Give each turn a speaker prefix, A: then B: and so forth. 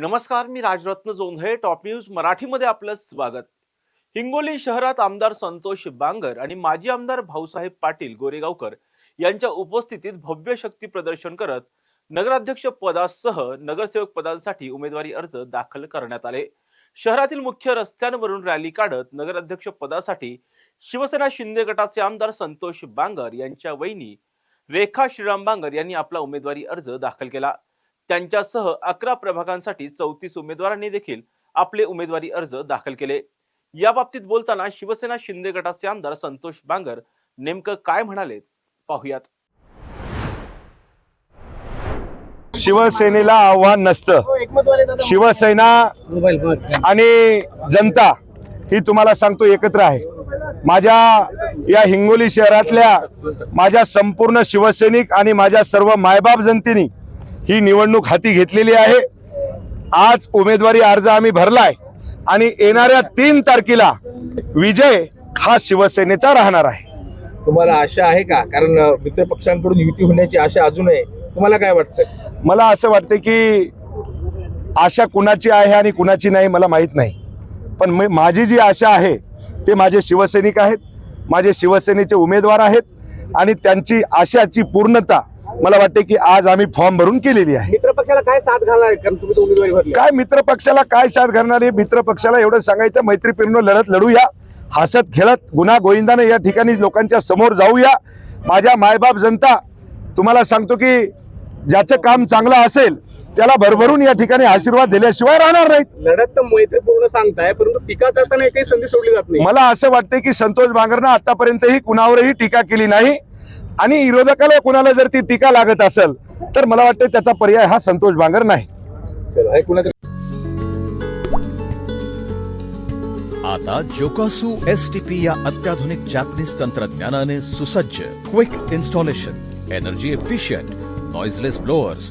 A: नमस्कार मी Rajratna Jondhale top news मराठीमध्ये आपलं स्वागत. हिंगोली शहरात आमदार संतोष बांगर आणि माजी आमदार भाऊसाहेब पाटील गोरेगावकर यांच्या उपस्थितीत भव्य शक्ती प्रदर्शन करत नगराध्यक्ष पदासह नगरसेवक पदांसाठी उमेदवारी अर्ज दाखल करण्यात आले. शहरातील मुख्य रस्त्यांवरून रॅली काढत नगराध्यक्ष पदासाठी शिवसेना शिंदे गटाचे आमदार संतोष बांगर यांच्या वहिनी रेखा श्रीराम बांगर यांनी आपला उमेदवारी अर्ज दाखल केला. त्यांच्यासह अकरा प्रभागांसाठी चौतीस उमेदवारांनी देखील आपले उमेदवारी अर्ज दाखल केले. या बाबतीत बोलताना शिवसेना शिंदे गटाचे आमदार संतोष बांगर नेमकं काय म्हणाले पाहुयात.
B: शिवसेनेला आव्हान नसतं. शिवसेना आणि जनता ही तुम्हाला सांगतो एकत्र आहे. माझ्या या हिंगोली शहरातल्या माझ्या संपूर्ण शिवसैनिक आणि माझ्या सर्व मायबाप जनतेने ही निवडणूक हाती घेतलेली आहे. आज उमेदवारी अर्ज आम्ही भरलाय आणि येणाऱ्या तीन तारखेला विजय हा शिवसेनेचा राहणार आहे.
C: तुम्हाला आशा आहे का? कारण मित्र पक्षांकडून युती होण्याची आशा अजून आहे. तुम्हाला काय वाटतं
B: मला असं वाटतं की आशा कुणाची आहे आणि कुणाची नाही मला माहीत नाही. पण माझी जी आशा आहे ते माझे शिवसैनिक आहेत माझे शिवसेनेचे उमेदवार आहेत आणि त्यांची आशाची पूर्णता मला वाटते की आज आम्ही फॉर्म भरून केलेली आहे.
C: मित्र पक्षाला काय साथ घालणार कारण तुम्ही तो उमेदवारी भरली.
B: काय मित्र पक्षाला काय साथ घालणार आहे? मित्र पक्षाला एवढं सांगायचं मैत्रीपूर्ण लढत लढूया. हसत खेळत गुन्हा गोविंदाने या ठिकाणी लोकांच्या समोर जाऊया. माझ्या मायबाप जनता तुम्हाला सांगतो की ज्याचं काम चांगलं असेल त्याला भरभरून या ठिकाणी आशीर्वाद दिल्याशिवाय राहणार नाहीत.
C: लढत तर मैत्रीपूर्ण सांगताय परंतु टीका करताना एकही संधी सोडली जात नाही.
B: मला असं वाटतं की संतोष बांगरनं आतापर्यंतही कुणावरही टीका केली नाही. आणि विरोधकाला कुणाला जर ती टीका लागत असेल तर मला वाटतं त्याचा पर्याय हा संतोष बांगर नाही.
C: हे
D: आता जोकासू एस टी पी या अत्याधुनिक जॅपनीज तंत्रज्ञानाने सुसज्ज quick installation energy efficient noiseless blowers